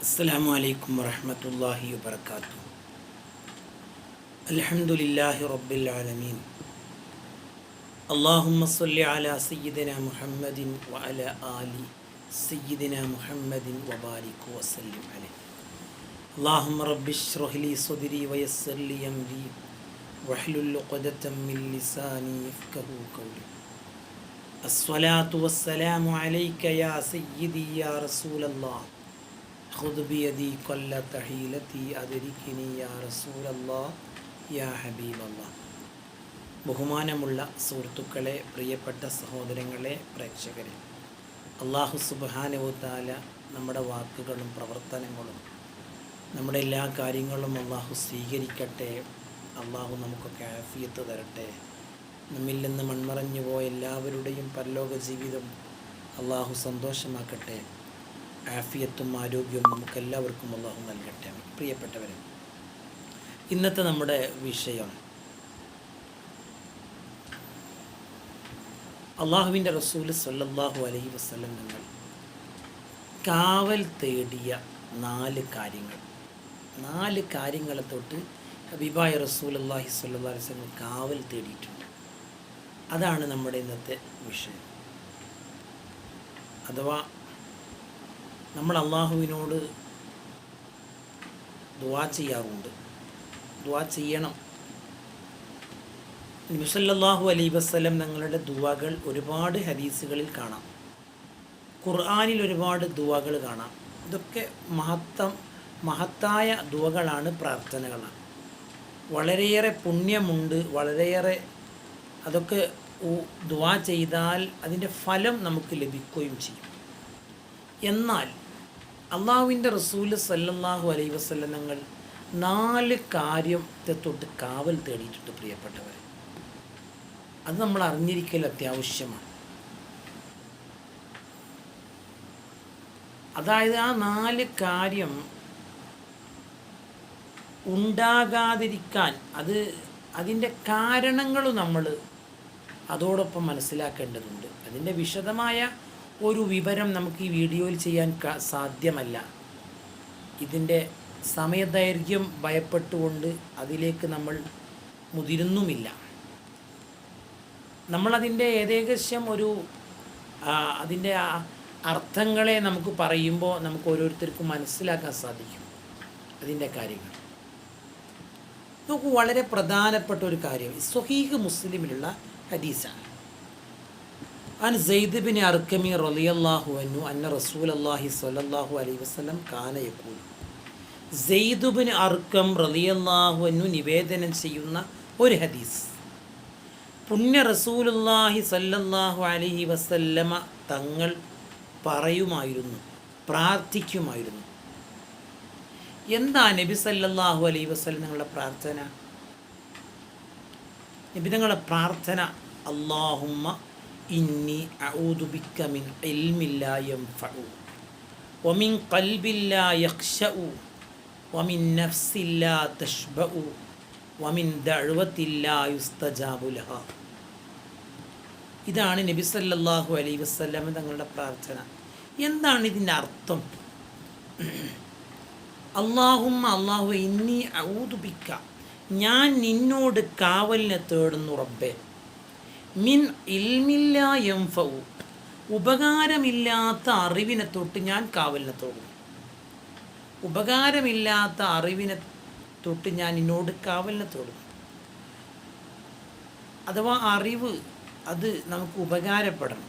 السلام عليكم ورحمة الله وبركاته الحمد لله رب العالمين اللهم صل على سيدنا محمد وعلى آل سيدنا محمد وبارك وسلم عليه اللهم رب اشرح لي صدري ويسر لي أمري واحلل عقدة من لساني يفقه قولي الصلاة والسلام عليك يا سيدي يا رسول الله خذ بيدي كل تحيلتي أدركني يا رسول الله يا حبيب الله ബഹുമാനമുള്ള സുഹൃത്തുക്കളെ പ്രിയപ്പെട്ട സഹോദരങ്ങളെ പ്രേക്ഷകരെ അള്ളാഹു സുബാനുത്താല നമ്മുടെ വാക്കുകളും പ്രവർത്തനങ്ങളും നമ്മുടെ എല്ലാ കാര്യങ്ങളും അള്ളാഹു സ്വീകരിക്കട്ടെ അള്ളാഹു നമുക്കൊക്കെ ആഫിയത്ത് തരട്ടെ നമ്മിൽ നിന്ന് മൺമറഞ്ഞു പോയ എല്ലാവരുടെയും പരലോക ജീവിതം അള്ളാഹു സന്തോഷമാക്കട്ടെ ആഫിയത്തും ആരോഗ്യവും നമുക്കെല്ലാവർക്കും അള്ളാഹു നൽകട്ടെ. പ്രിയപ്പെട്ടവരെ ഇന്നത്തെ നമ്മുടെ വിഷയം അള്ളാഹുവിന്റെ റസൂൽ സല്ലാഹു അലൈഹി വസ്ലം നിങ്ങൾ കാവൽ തേടിയ നാല് കാര്യങ്ങൾ. നാല് കാര്യങ്ങളെ തൊട്ട് ഹബീബായ റസൂൽ അള്ളാഹി സല്ലാ വസ്ലം കാവൽ തേടിയിട്ടുണ്ട്. അതാണ് നമ്മുടെ ഇന്നത്തെ വിഷയം. അഥവാ നമ്മൾ അള്ളാഹുവിനോട് ദുവാ ചെയ്യാറുണ്ട്. ദുവാ ചെയ്യണം. നബിസല്ലാഹു അലൈ വസ്ലം ഞങ്ങളുടെ ദുവകൾ ഒരുപാട് ഹദീസുകളിൽ കാണാം. ഖുർആാനിൽ ഒരുപാട് ദുവകൾ കാണാം. ഇതൊക്കെ മഹത്തം മഹത്തായ ദുവകളാണ് പ്രാർത്ഥനകളാണ് വളരെയേറെ പുണ്യമുണ്ട് വളരെയേറെ അതൊക്കെ ദുവാ ചെയ്താൽ അതിന്റെ ഫലം നമുക്ക് ലഭിക്കുകയും ചെയ്യും. എന്നാൽ അള്ളാഹുവിന്റെ റസൂൽ സല്ലല്ലാഹു അലൈ വസല്ലങ്ങൾ നാല് കാര്യത്തെ തൊട്ട് കാവൽ തേടിയിട്ടുണ്ട് പ്രിയപ്പെട്ടവർ അത് നമ്മൾ അറിഞ്ഞിരിക്കൽ അത്യാവശ്യമാണ്. അതായത് ആ നാല് കാര്യം ഉണ്ടാകാതിരിക്കാൻ അത് അതിന്റെ കാരണങ്ങൾ നമ്മൾ അതോടൊപ്പം മനസ്സിലാക്കേണ്ടതുണ്ട്. അതിന്റെ വിശദമായ ഒരു വിവരം നമുക്ക് ഈ വീഡിയോയിൽ ചെയ്യാൻ സാധ്യമല്ല. ഇതിന്റെ സമയദൈർഘ്യം ഭയപ്പെട്ടുകൊണ്ട് അതിലേക്ക് നമ്മൾ മുതിരുന്നുമില്ല. നമ്മളതിന്റെ ഏകദേശം ഒരു അതിന്റെ അർത്ഥങ്ങളെ നമുക്ക് പറയുമ്പോൾ നമുക്ക് ഓരോരുത്തർക്കും മനസ്സിലാക്കാൻ സാധിക്കും അതിന്റെ കാര്യങ്ങൾ. നമുക്ക് വളരെ പ്രധാനപ്പെട്ട ഒരു കാര്യം. സ്വഹീഖ് മുസ്ലിമിലുള്ള ഹദീസാണ്. വസ്ലം അന്നു നിവേദനം ചെയ്യുന്ന ഒരു ഹദീസ്. പുണ്യ റസൂലുല്ലാഹി സല്ലല്ലാഹു അലൈഹി വസല്ലമ തങ്ങൾ പറയുമായിരുന്നു പ്രാർത്ഥിക്കുമായിരുന്നു. എന്താ നബി സല്ലല്ലാഹു അലൈഹി വസല്ലം നിങ്ങളുടെ പ്രാർത്ഥന? നബി നിങ്ങളുടെ പ്രാർത്ഥന അള്ളാഹുമ്മ ഇന്നി അഊദുബിക്ക മിൻ ഇൽമില്ലാ യംഫഉ വമിൻ ഖൽബില്ലാ യഖ്ശഉ വമിൻ നഫ്സില്ല തഷ്ബഉ വമിൻ ദഅവത്തില്ലാ യുസ്തജാബു ലഹ ഇതാണ് നബി സല്ലല്ലാഹു അലൈഹി വസല്ലം തങ്ങളുടെ പ്രാർത്ഥന. എന്താണ് ഇതിന്റെ അർത്ഥം? അള്ളാഹുമ്മ അള്ളാഹു ഇന്നി ഔദുബിക്ക ഞാൻ നിന്നോട് കാവലിനെ തേടുന്നു റബ്ബേ. മിൻ ഇൽമില്ല എംഫൗ ഉപകാരമില്ലാത്ത അറിവിനെ തൊട്ട് ഞാൻ കാവലിനെ തോടും ഉപകാരമില്ലാത്ത അറിവിനെ തൊട്ട് ഞാൻ ഇന്നോട് കാവലിനെ തോടും അഥവാ അറിവ് അത് നമുക്ക് ഉപകാരപ്പെടണം.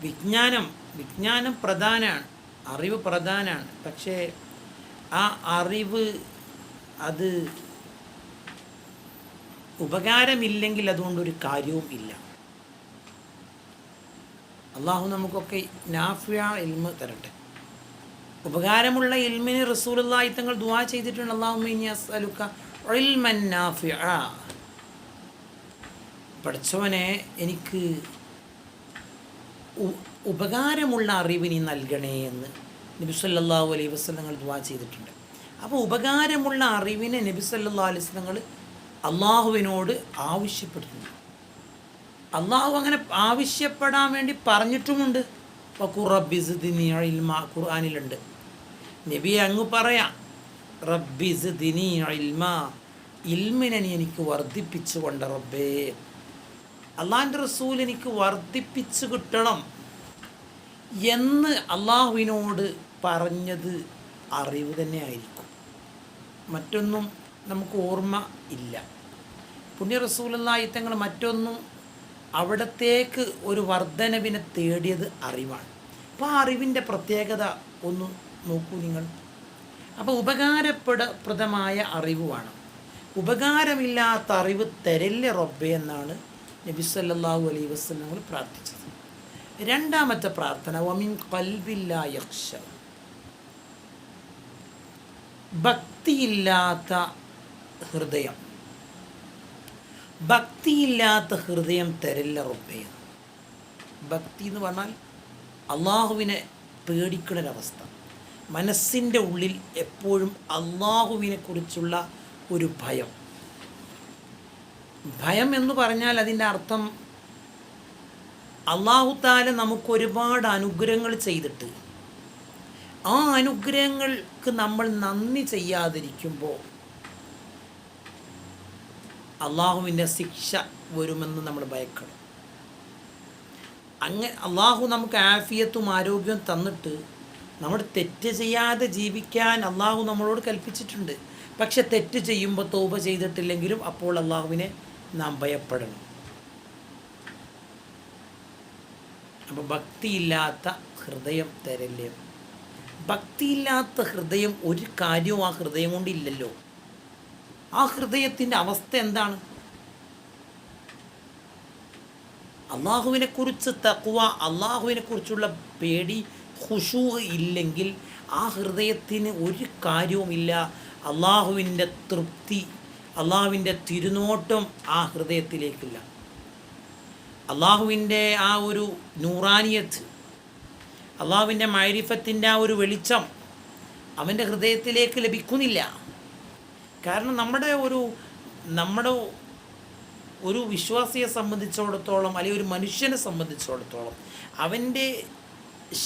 വിജ്ഞാനം വിജ്ഞാനം പ്രധാനമാണ് അറിവ് പ്രധാനമാണ് പക്ഷേ ആ അറിവ് അത് ഉപകാരമില്ലെങ്കിൽ അതുകൊണ്ടൊരു കാര്യവും ഇല്ല. അള്ളാഹു നമുക്കൊക്കെ നാഫിയ ഇൽമ തരട്ടെ. ഉപകാരമുള്ള ഇൽമിന് റസൂലി തങ്ങൾ ദുവാ ചെയ്തിട്ടുണ്ട്. അള്ളാഹു പഠിച്ചവനെ എനിക്ക് ഉപകാരമുള്ള അറിവിനി നൽകണേ എന്ന് നബി സല്ലാഹു അലൈഹി ദുവാ ചെയ്തിട്ടുണ്ട്. അപ്പോൾ ഉപകാരമുള്ള അറിവിനെ നബി സല്ലാ അലൈഹി അള്ളാഹുവിനോട് ആവശ്യപ്പെടുന്നു. അള്ളാഹു അങ്ങനെ ആവശ്യപ്പെടാൻ വേണ്ടി പറഞ്ഞിട്ടുമുണ്ട്. ഖുർആാനിലുണ്ട്. നബി അങ്ങ് പറയാം റബ്ബിസ് ദിനി ഇൽമ ഇൽമിനെ എനിക്ക് വർദ്ധിപ്പിച്ചു കൊണ്ട് റബ്ബേ. അള്ളാഹിന്റെ റസൂൽ എനിക്ക് വർദ്ധിപ്പിച്ചു കിട്ടണം എന്ന് അള്ളാഹുവിനോട് പറഞ്ഞത് അറിവ് തന്നെ ആയിരിക്കും മറ്റൊന്നും നമുക്ക് ഓർമ്മ ഇല്ല. പുണ്യ റസൂലായി തങ്ങൾ മറ്റൊന്നും അവിടത്തേക്ക് ഒരു വർധനവിനെ തേടിയത് അറിവാണ്. അപ്പോൾ ആ അറിവിന്റെ പ്രത്യേകത ഒന്ന് നോക്കൂ നിങ്ങൾ. അപ്പോൾ ഉപകാരപ്രദമായ അറിവുമാണ് ഉപകാരമില്ലാത്ത അറിവ് തരല്ലേ റബ്ബെ എന്നാണ് നബി സല്ലല്ലാഹു അലൈഹി വസല്ലം പ്രാർത്ഥിച്ചത്. രണ്ടാമത്തെ പ്രാർത്ഥന വമിൻ കൽബില്ല യക്ഷ ഭക്തിയില്ലാത്ത ഹൃദയം. ഭക്തിയില്ലാത്ത ഹൃദയം തരില്ല റുപ്പയ ഭക്തി എന്ന് പറഞ്ഞാൽ അള്ളാഹുവിനെ പേടിക്കണൊരവസ്ഥ. മനസ്സിന്റെ ഉള്ളിൽ എപ്പോഴും അള്ളാഹുവിനെ കുറിച്ചുള്ള ഒരു ഭയം. ഭയം എന്ന് പറഞ്ഞാൽ അതിന്റെ അർത്ഥം അള്ളാഹു താല നമുക്ക് ഒരുപാട് അനുഗ്രഹങ്ങൾ ചെയ്തിട്ട് ആ അനുഗ്രഹങ്ങൾക്ക് നമ്മൾ നന്ദി ചെയ്യാതിരിക്കുമ്പോൾ അള്ളാഹുവിന്റെ ശിക്ഷ വരുമെന്ന് നമ്മൾ ഭയക്കണം. അങ്ങനെ അള്ളാഹു നമുക്ക് ആഫിയത്തും ആരോഗ്യവും തന്നിട്ട് നമ്മൾ തെറ്റ് ചെയ്യാതെ ജീവിക്കാൻ അള്ളാഹു നമ്മളോട് കൽപ്പിച്ചിട്ടുണ്ട്. പക്ഷെ തെറ്റ് ചെയ്യുമ്പോൾ തോപ ചെയ്തിട്ടില്ലെങ്കിലും അപ്പോൾ അള്ളാഹുവിനെ നാം ഭയപ്പെടണം. അപ്പോൾ ഭക്തിയില്ലാത്ത ഹൃദയം തരല്ലേ. ഭക്തിയില്ലാത്ത ഹൃദയം ഒരു കാര്യവും ആ ഹൃദയം കൊണ്ടില്ലല്ലോ ആ ഹൃദയത്തിന്റെ അവസ്ഥ എന്താണ്? അള്ളാഹുവിനെ കുറിച്ച് തക്കുവ അള്ളാഹുവിനെ കുറിച്ചുള്ള പേടി ഖുഷൂ ഇല്ലെങ്കിൽ ആ ഹൃദയത്തിന് ഒരു കാര്യവുമില്ല അള്ളാഹുവിന്റെ തൃപ്തി അള്ളാഹുവിന്റെ തിരുനോട്ടം ആ ഹൃദയത്തിലേക്കില്ല. അള്ളാഹുവിന്റെ ആ ഒരു നൂറാനിയത്ത് അള്ളാഹുവിന്റെ മൈരിഫത്തിന്റെ ആ ഒരു വെളിച്ചം അവന്റെ ഹൃദയത്തിലേക്ക് ലഭിക്കുന്നില്ല. കാരണം നമ്മുടെ ഒരു നമ്മുടെ ഒരു വിശ്വാസിയെ സംബന്ധിച്ചിടത്തോളം അല്ലെങ്കിൽ ഒരു മനുഷ്യനെ സംബന്ധിച്ചിടത്തോളം അവന്റെ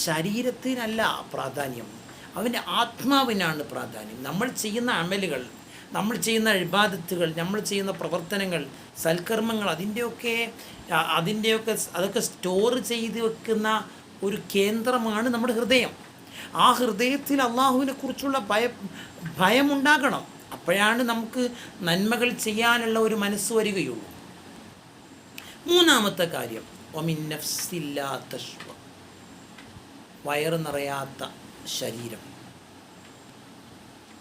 ശരീരത്തിനല്ല പ്രാധാന്യം. അവന്റെ ആത്മാവിനാണ് പ്രാധാന്യം. നമ്മൾ ചെയ്യുന്ന അമലുകൾ നമ്മൾ ചെയ്യുന്ന ഇബാദത്തുകൾ നമ്മൾ ചെയ്യുന്ന പ്രവർത്തനങ്ങൾ സൽക്കർമ്മങ്ങൾ അതിന്റെയൊക്കെ അതിന്റെയൊക്കെ അതൊക്കെ സ്റ്റോർ ചെയ്ത് വെക്കുന്ന ഒരു കേന്ദ്രമാണ് നമ്മുടെ ഹൃദയം. ആ ഹൃദയത്തിൽ അള്ളാഹുവിനെ കുറിച്ചുള്ള ഭയം ഭയമുണ്ടാകണം. അപ്പോഴാണ് നമുക്ക് നന്മകൾ ചെയ്യാനുള്ള ഒരു മനസ്സ് വരികയുള്ളൂ. മൂന്നാമത്തെ കാര്യം ഒമിന്നഫ്സില്ലാത്ത വയറ് നിറയാത്ത ശരീരം.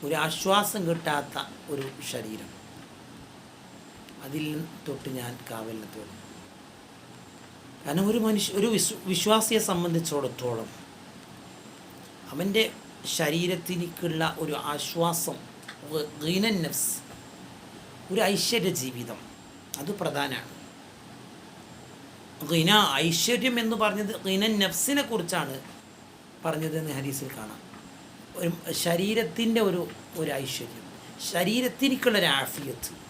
ഒരു ആശ്വാസം കിട്ടാത്ത ഒരു ശരീരം. അതിൽ തൊട്ട് ഞാൻ കാവലിന് തോന്നും കാരണം ഒരു മനുഷ്യ ഒരു വിശ്വ വിശ്വാസിയെ സംബന്ധിച്ചിടത്തോളം അവന്റെ ശരീരത്തിലേക്കുള്ള ഒരു ആശ്വാസം നഫ്സ്. ഒരു ഐശ്വര്യ ജീവിതം. അത് പ്രധാനമാണ് ഗിന ഐശ്വര്യം എന്ന് പറഞ്ഞത് ഗിനൻ നഫ്സിനെ കുറിച്ചാണ് പറഞ്ഞതെന്ന് ഹരീസിൽ കാണാം. ഒരു ശരീരത്തിന്റെ ഒരു ഒരു ഐശ്വര്യം. ശരീരത്തിലേക്കുള്ളൊരു ആഫിയത്ത്.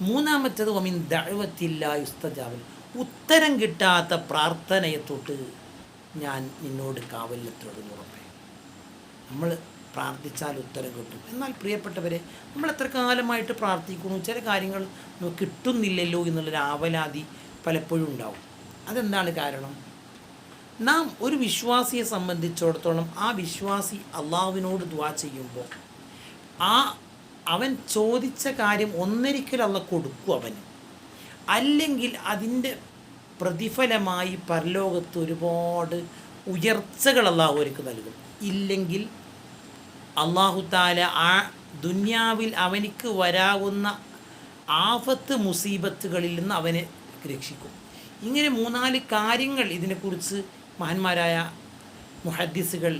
മൂന്നാമത്തേത് ഒമിൻ ദഴവത്തില്ല യുസ്തജാവൽ ഉത്തരം കിട്ടാത്ത പ്രാർത്ഥനയെ തൊട്ട് ഞാൻ നിന്നോട് കാവലിലെത്തുന്നത് ഉറപ്പേ. നമ്മൾ പ്രാർത്ഥിച്ചാൽ ഉത്തരം കിട്ടും. എന്നാൽ പ്രിയപ്പെട്ടവരെ നമ്മൾ എത്ര കാലമായിട്ട് പ്രാർത്ഥിക്കുന്നു? ചില കാര്യങ്ങൾ കിട്ടുന്നില്ലല്ലോ എന്നുള്ളൊരു ആവലാതി പലപ്പോഴും ഉണ്ടാവും. അതെന്താണ് കാരണം? നാം ഒരു വിശ്വാസിയെ സംബന്ധിച്ചിടത്തോളം ആ വിശ്വാസി അള്ളാഹുവിനോട് ദ്വാ ചെയ്യുമ്പോൾ ആ അവൻ ചോദിച്ച കാര്യം ഒന്നൊരിക്കൽ അള്ള കൊടുക്കും അവന്. അല്ലെങ്കിൽ അതിന്റെ പ്രതിഫലമായി പരലോകത്ത് ഒരുപാട് ഉയർച്ചകൾ അള്ളാഹു അവർക്ക് നൽകും. ഇല്ലെങ്കിൽ അള്ളാഹു താല ആ ദുന്യാവിൽ അവനിക്ക് വരാവുന്ന ആഫത്ത് മുസീബത്തുകളിൽ നിന്ന് അവനെ രക്ഷിക്കും. ഇങ്ങനെ മൂന്നാൽ കാര്യങ്ങൾ ഇതിനെക്കുറിച്ച് മഹാന്മാരായ മുഹദ്ദീസുകൾ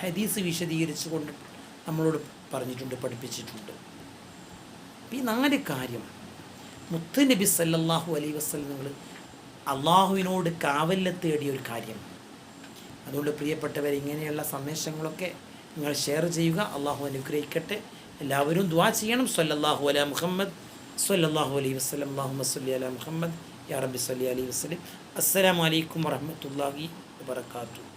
ഹദീസ് വിശദീകരിച്ചുകൊണ്ട് നമ്മളോട് പറഞ്ഞിട്ടുണ്ട് പഠിപ്പിച്ചിട്ടുണ്ട്. ഈ നാല് കാര്യം മുത്ത് നബി സല്ലാഹു അലൈ വസ്ലം നിങ്ങൾ അള്ളാഹുവിനോട് കാവലിൽ തേടിയ ഒരു കാര്യം. അതുകൊണ്ട് പ്രിയപ്പെട്ടവർ ഇങ്ങനെയുള്ള സന്ദേശങ്ങളൊക്കെ നിങ്ങൾ ഷെയർ ചെയ്യുക. അള്ളാഹു അനുഗ്രഹിക്കട്ടെ. എല്ലാവരും ദ്വാ ചെയ്യണം. സല്ലല്ലാഹു അല മുഹമ്മദ് സല്ലല്ലാഹു അലൈഹി വസ്ലം അള്ളാഹു സല്ലി അല മുഹമ്മദ് യാ റബ്ബി സല്ലി അലൈഹി വസ്ലം അസ്സലാമു അലൈക്കും വറഹ്മത്തുള്ളാഹി വബറകാതുഹു.